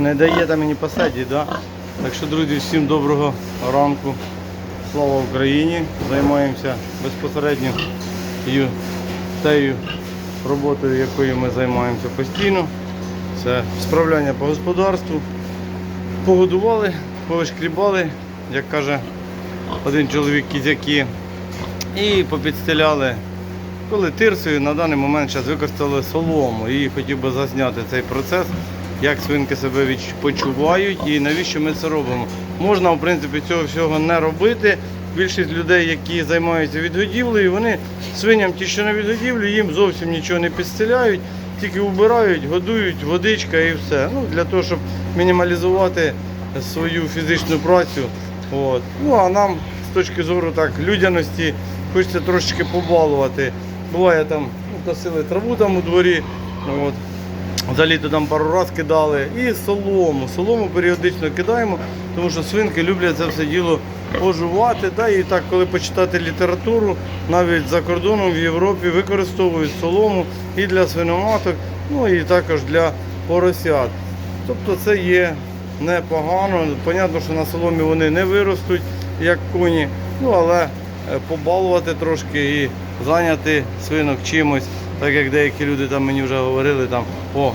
Не даєте мені посаді, да? Так що, друзі, всім доброго ранку. Слава Україні! Займаємося безпосередньо ю- тею роботою, якою ми займаємося постійно. Це справляння по господарству. Погодували, повишкрібали, як каже один чоловік кізяки, і попідстеляли. Коли тирсою на даний момент зараз використали солому і хотів би зазняти цей процес, як свинки себе почувають і навіщо ми це робимо. Можна, в принципі, цього всього не робити. Більшість людей, які займаються відгодівлею, вони свиням ті, що на відгодівлю, їм зовсім нічого не підстеляють, тільки вбирають, годують, водичка і все. Ну, для того, щоб мінімалізувати свою фізичну працю. От. Ну а нам з точки зору так, людяності хочеться трошечки побалувати. Буває там, ну, косили траву там у дворі. От. За літо там пару раз кидали. І солому. Солому періодично кидаємо, тому що свинки люблять це все діло пожувати. Да, і так, коли почитати літературу, навіть за кордоном в Європі використовують солому і для свиноматок, ну і також для поросят. Тобто це є непогано. Понятно, що на соломі вони не виростуть, як коні, ну але е, побалувати трошки і зайняти свинок чимось, так як деякі люди там мені вже говорили, там, о,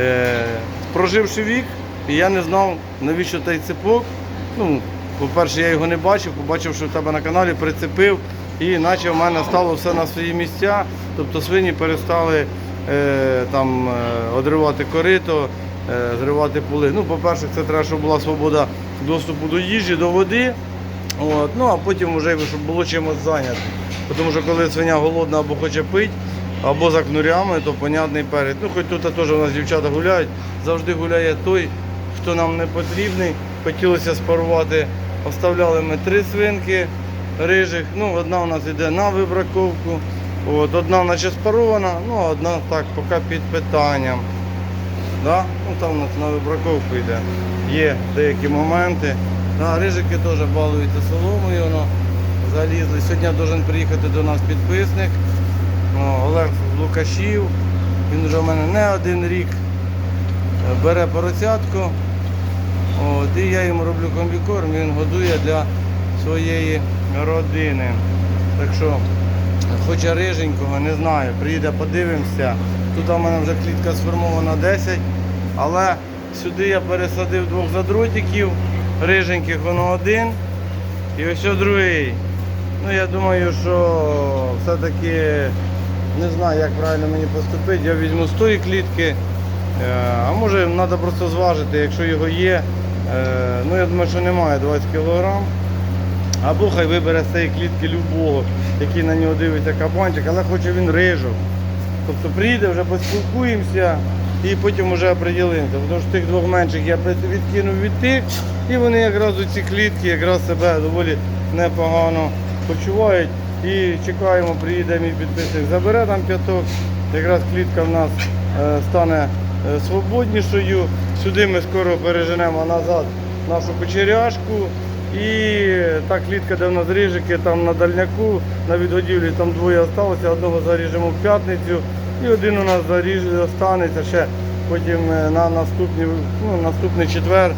е, проживши вік, я не знав, навіщо той цепок. Ну, по-перше, я його не бачив, побачив, що в тебе на каналі прицепив, і наче в мене стало все на свої місця. Тобто свині перестали е, там, е, одривати корито, е, зривати пули. Ну, по-перше, це треба, щоб була свобода доступу до їжі, до води. От. Ну, а потім вже щоб було чимось зайняти. Тому що коли свиня голодна або хоче пити, або за кнурями, то понятний перед. Ну, хоч тут теж у нас дівчата гуляють, завжди гуляє той, хто нам не потрібний. Хотілося спарувати. Оставляли ми три свинки рижих. Ну, одна у нас йде на вибраковку, от, одна наче спарована, ну одна так, поки під питанням. Да? Ну, там у нас на вибраковку йде. Є деякі моменти. Да, рижики теж балуються соломою, залізли. Сьогодні має приїхати до нас підписник. О, Олег Лукашів. Він вже в мене не один рік е, бере поросятку. От, і я йому роблю комбікорм, він годує для своєї родини. Так що, хоча риженького, не знаю, приїде, подивимося. Тут у мене вже клітка сформована 10, але сюди я пересадив двох задротиків, риженьких воно один і ось другий. Ну я думаю, що все-таки не знаю, як правильно мені поступити. Я візьму з тої клітки, е, а може треба просто зважити, якщо його є. Е, Ну я думаю, що немає 20 кг. Або хай вибере з цієї клітки любого, який на нього дивиться кабанчик, але хоче він рижок. Тобто приїде, вже поспілкуємося і потім вже оприділимося. Тому що тих двох менших я відкинув від тих, і вони якраз у ці клітки якраз себе доволі непогано почувають. І чекаємо, приїде мій підписник, забере там п'яток. Якраз клітка в нас е, стане е, свободнішою. Сюди ми скоро переженемо назад нашу кучеряшку. І та клітка, де в нас рижики, там на дальняку, на відгодівлі там двоє залишилося, одного заріжемо в п'ятницю і один у нас заріж, останеться ще потім е, на наступні, ну, наступний четвер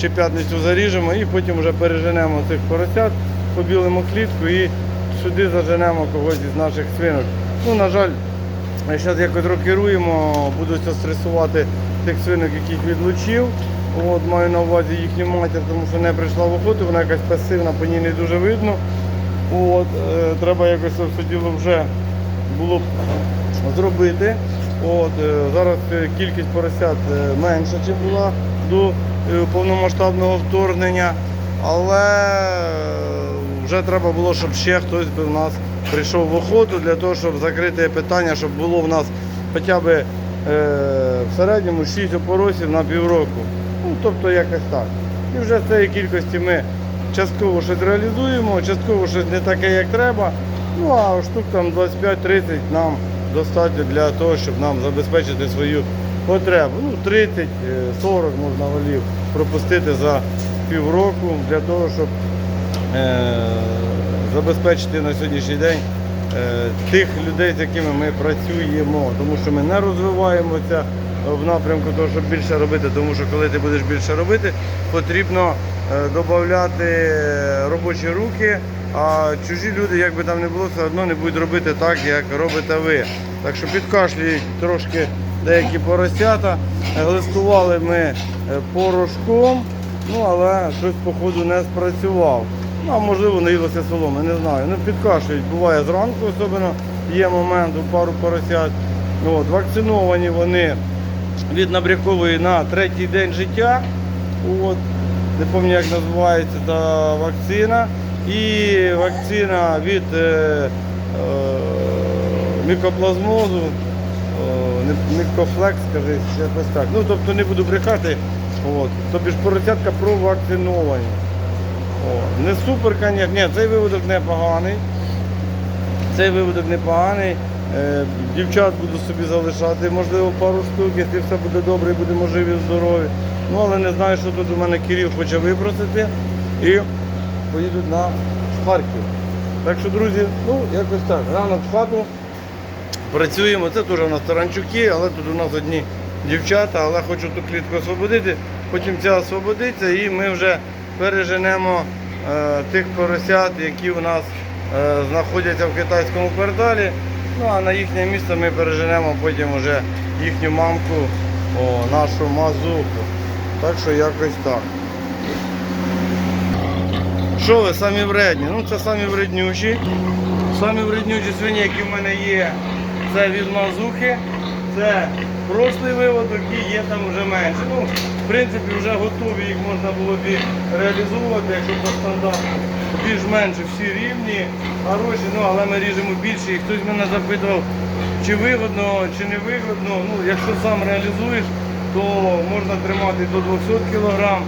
чи п'ятницю заріжемо і потім вже переженемо цих поросят, побілимо клітку і сюди заженемо когось із наших свинок. Ну, на жаль, Зараз якось рокеруємо, буду це стресувати тих свинок, яких відлучив. От, маю на увазі їхню матір, тому що не прийшла в охоту, вона якась пасивна, по ній не дуже видно. От, е, треба якось це діло вже було б зробити. От, е, зараз е, кількість поросят е, менша, ніж була до е, повномасштабного вторгнення, але вже треба було, щоб ще хтось би в нас прийшов в охоту для того, щоб закрити питання, щоб було в нас хоча б е, в середньому 6 опоросів на півроку. Ну, тобто якось так. І вже з цієї кількості ми частково щось реалізуємо, частково щось не таке, як треба. Ну а штук там 25-30 нам достатньо для того, щоб нам забезпечити свою потребу. Ну, 30-40 можна голів пропустити за півроку для того, щоб е, забезпечити на сьогоднішній день е, тих людей, з якими ми працюємо, тому що ми не розвиваємося, в напрямку того, щоб більше робити, тому що коли ти будеш більше робити, потрібно е, додати робочі руки, а чужі люди, як би там не було, все одно не будуть робити так, як робите ви. Так що підкашлюють трошки деякі поросята. Е, Глистували ми е, порошком, ну але щось походу не спрацював. Ну, а можливо, наїлося соломи, не знаю. Ну, підкашлюють, буває зранку, особливо є момент у пару поросят. Ну, От, вакциновані вони від набрякової на третій день життя. От, не пам'ятаю, як називається та вакцина. І вакцина від е, е, мікоплазмозу, е, мікофлекс, скажи, якось так. Ну, тобто не буду брехати. От. Тобі ж поросятка провакциновані. О, не супер, звісно. Ні, цей виводок непоганий. Цей виводок непоганий. Е, Дівчат буду собі залишати, можливо, пару штук, якщо все буде добре будемо живі, здорові. Ну, але не знаю, що тут у мене Кирил хоче випросити і поїдуть на Харків. Так що, друзі, ну, якось так. Ранок в хату працюємо. Це теж у нас таранчуки, але тут у нас одні дівчата, але хочу ту клітку освободити. Потім ця освободиться і ми вже переженемо е, тих поросят, які у нас е, знаходяться в китайському кварталі. Ну а на їхнє місце ми переженемо потім вже їхню мамку, о, нашу мазуку. Так що якось так. Що ви самі вредні? Ну це самі вреднючі. Самі вреднючі свині, які в мене є, це від мазухи. Це прошлий виводок і є там вже менше. Ну, в принципі, вже готові, їх можна було б реалізовувати, якщо по стандарту. Більш-менш всі рівні, хороші, ну але ми ріжемо більше. І хтось мене запитував, чи вигодно, чи не вигодно. Ну, якщо сам реалізуєш, то можна тримати до 200 кг.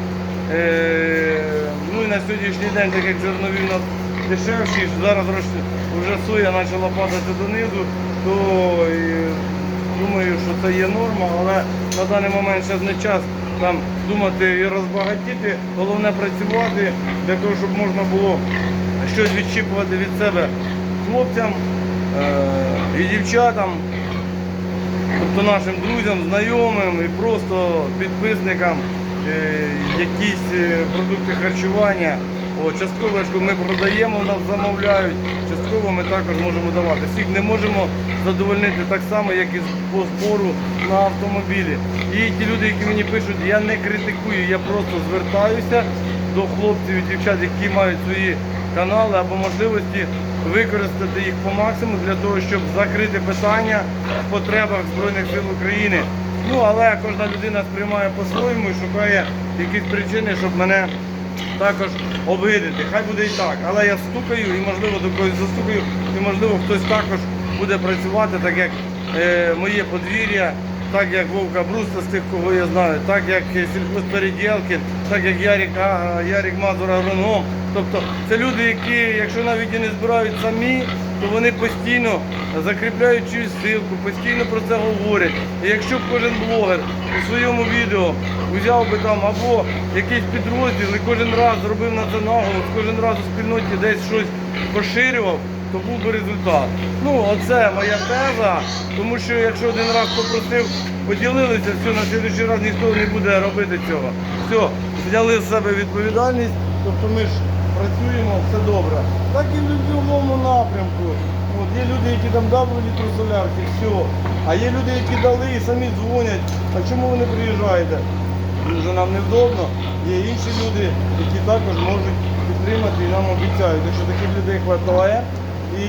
Е, ну і на сьогоднішній день, так як зернові в нас дешевші, зараз вже соя почала падати донизу, то е, думаю, що це є норма, але на даний момент зараз не час там думати і розбагатіти. Головне працювати для того, щоб можна було щось відчіпувати від себе хлопцям е, і дівчатам тобто нашим друзям, знайомим і просто підписникам е, якісь е, продукти харчування. Частково ми продаємо, нас замовляють, частково ми також можемо давати. Всіх не можемо задовольнити так само, як і по збору на автомобілі. І ті люди, які мені пишуть, я не критикую, я просто звертаюся до хлопців і дівчат, які мають свої канали або можливості використати їх по максимуму для того, щоб закрити питання в потребах Збройних сил України. Ну, але кожна людина сприймає по-своєму і шукає якісь причини, щоб мене також обидити. Хай буде і так. Але я стукаю і можливо до когось застукаю, і можливо хтось також буде працювати, так як е, моє подвір'я, так як Вовка Бруста з тих, кого я знаю, так як сільхозпереділки, так як Ярик, а, Ярик Мазур агроном. Тобто це люди, які, якщо навіть і не збирають самі, то вони постійно закріпляють чиюсь ссылку, постійно про це говорять. І якщо б кожен блогер у своєму відео взяв би там або якийсь підрозділ і кожен раз зробив на це наголос, кожен раз у спільноті десь щось поширював, то був би результат. Ну, оце моя теза, тому що якщо один раз попросив, поділилися, все, на слідуючий раз ніхто не буде робити цього. Все, взяли з себе відповідальність, тобто ми ж працюємо, все добре. Так і в будь-якому напрямку. От, є люди, які там дали літру солярки, все. А є люди, які дали і самі дзвонять, а чому ви не приїжджаєте? Дуже нам невдобно. Є інші люди, які також можуть підтримати і нам обіцяють. Якщо таких людей вистачає, і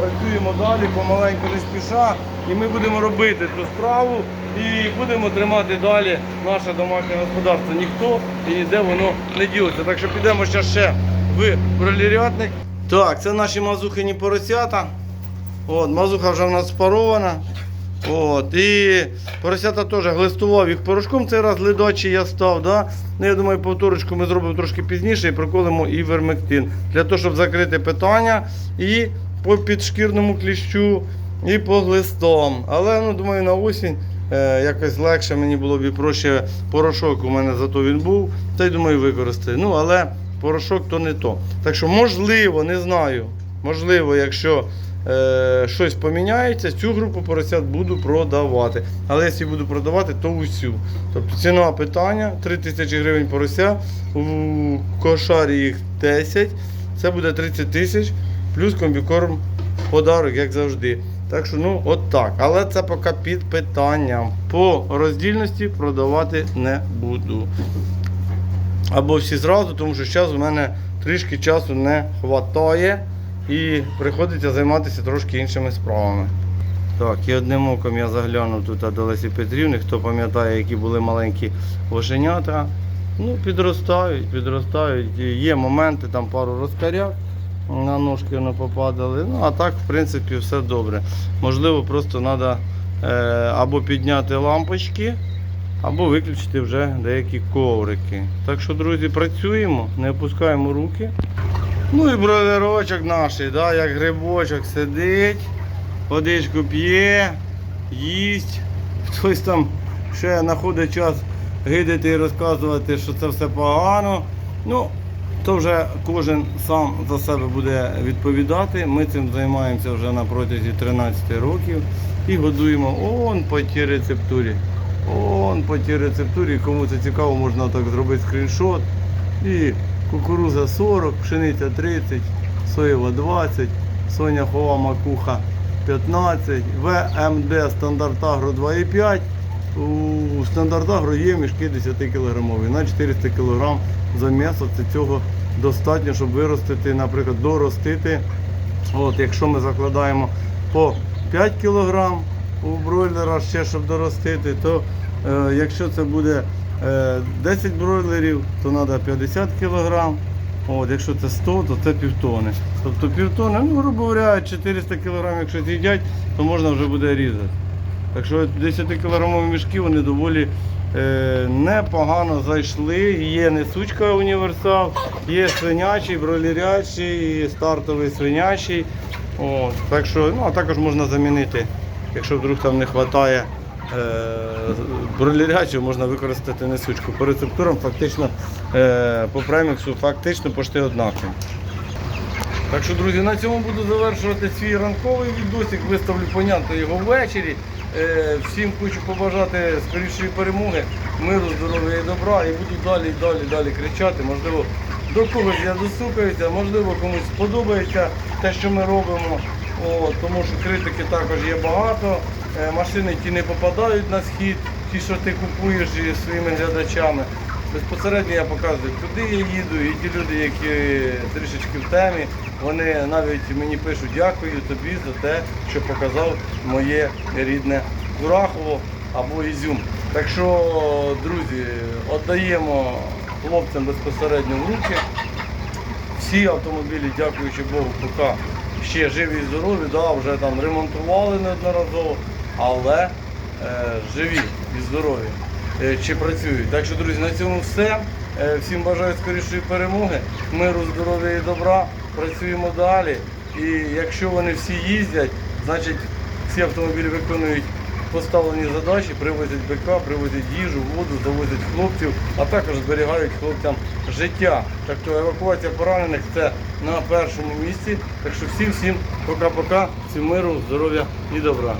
працюємо далі, помаленьку не спіша, і ми будемо робити цю справу і будемо тримати далі наше домашнє господарство. Ніхто і ніде воно не ділиться. Так що підемо ще ще в бролірятник. Так, це наші мазухині поросята. От, мазуха вже в нас спарована. От, і поросята теж глистував їх порошком. Цей раз ледачий я став. Да? Ну, я думаю, повторочку ми зробимо трошки пізніше і проколимо і вермектин. Для того, щоб закрити питання і по підшкірному кліщу, і по глистам. Але ну, думаю, на осінь е, якось легше мені було б і проще порошок. У мене зато він був. Та й думаю, використати. Ну, але порошок то не то. Так що, можливо, не знаю. Можливо, якщо е, щось поміняється, цю групу поросят буду продавати. Але якщо буду продавати, то усю. Тобто ціна питання 3 тисячі гривень порося, у кошарі їх 10, це буде 30 тисяч, плюс комбікорм подарок, як завжди. Так що, ну, от так. Але це поки під питанням. По роздільності продавати не буду. Або всі зразу, тому що зараз у мене трішки часу не вистачає і приходиться займатися трошки іншими справами. Так, і одним оком я заглянув тут до Лесі Петрівни, хто пам'ятає, які були маленькі вошенята. Ну, підростають, підростають. Є моменти, там пару розкаряк на ножки вони попадали. Ну, а так, в принципі, все добре. Можливо, просто треба або підняти лампочки, або виключити вже деякі коврики. Так що, друзі, працюємо, не опускаємо руки. Ну і бройлерочок наш, да, як грибочок сидить, водичку п'є, їсть. Хтось там ще знаходить час гидати і розказувати, що це все погано. Ну, то вже кожен сам за себе буде відповідати. Ми цим займаємося вже на протязі 13 років і годуємо он по тій рецептурі. Он по тій рецептурі. Кому це цікаво, можна так зробити скріншот. І кукуруза 40, пшениця 30, соєва 20, соняхова макуха 15, ВМД стандарт Агро 2,5. У стандарт Агро є мішки 10 кілограмові на 400 кг за м'ясо. Це цього достатньо, щоб виростити, наприклад, доростити. От, якщо ми закладаємо по 5 кг у бройлера ще, щоб доростити, то е, якщо це буде 10 бройлерів, то треба 50 кг. От, якщо це 100, то це півтони. Тобто півтони, ну, грубо говоря, 400 кг, якщо з'їдять, то можна вже буде різати. Так що 10 кілограмові мішки вони доволі е, непогано зайшли. Є несучка універсал, є свинячий, бройлерячий, стартовий свинячий. От, так що, ну, а також можна замінити, якщо вдруг там не вистачає е, бройлерячого, можна використати несучку. По рецептурам фактично е, по преміксу фактично пошти однакові. Так що, друзі, на цьому буду завершувати свій ранковий відосик. Виставлю, понятно, його ввечері. Е, всім хочу побажати скорішої перемоги, миру, здоров'я і добра. І буду далі, далі, далі кричати. Можливо, до когось я достукаюся, можливо, комусь сподобається те, що ми робимо. О, тому що критики також є багато. Е, машини ті не попадають на схід, ті, що ти купуєш із своїми глядачами. Безпосередньо я показую, куди я їду, і ті люди, які трішечки в темі, вони навіть мені пишуть дякую тобі за те, що показав моє рідне Курахово або Ізюм. Так що, друзі, віддаємо хлопцям безпосередньо в руки. Всі автомобілі, дякуючи Богу, поки ще живі і здорові, да, вже там ремонтували неодноразово, але е, живі і здорові е, чи працюють. Так що, друзі, на цьому все. Е, всім бажаю скорішої перемоги, миру, здоров'я і добра. Працюємо далі. І якщо вони всі їздять, значить всі автомобілі виконують поставлені задачі, привозять БК, привозять їжу, воду, завозять хлопців, а також зберігають хлопцям життя. Так то евакуація поранених це на першому місці. Так що всім всім пока-пока, всім миру, здоров'я і добра.